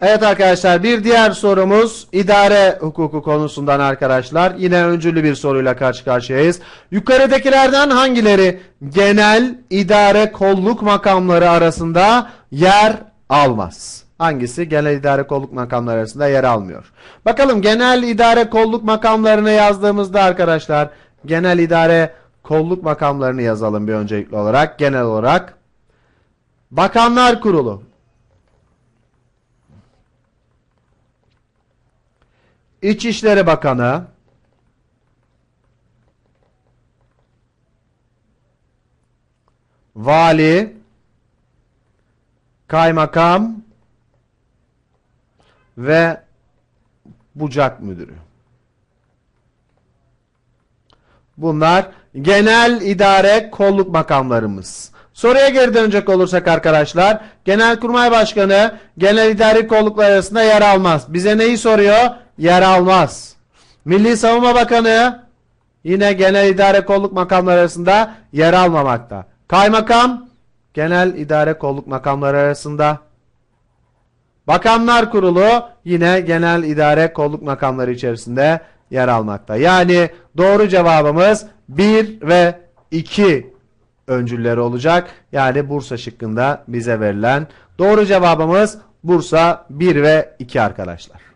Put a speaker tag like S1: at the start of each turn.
S1: Evet arkadaşlar bir diğer sorumuz idare hukuku konusundan arkadaşlar. Yine öncüllü bir soruyla karşı karşıyayız. Yukarıdakilerden hangileri genel idare kolluk makamları arasında yer almaz? Hangisi genel idare kolluk makamları arasında yer almıyor? Bakalım genel idare kolluk makamlarını yazdığımızda arkadaşlar genel idare kolluk makamlarını yazalım bir öncelikli olarak. Genel olarak Bakanlar Kurulu İçişleri Bakanı Vali Kaymakam ve Bucak Müdürü. Bunlar genel idare kolluk makamlarımız. Soruya geri dönecek olursak arkadaşlar, Genelkurmay Başkanı genel idare kolluklar arasında yer almaz. Bize neyi soruyor? Yer almaz. Milli Savunma Bakanı yine genel idare kolluk makamları arasında yer almamakta. Kaymakam genel idare kolluk makamları arasında. Bakanlar Kurulu yine genel idare kolluk makamları içerisinde yer almakta. Yani doğru cevabımız 1 ve 2 öncülleri olacak. Yani Bursa şıkkında bize verilen doğru cevabımız Bursa 1 ve 2 arkadaşlar.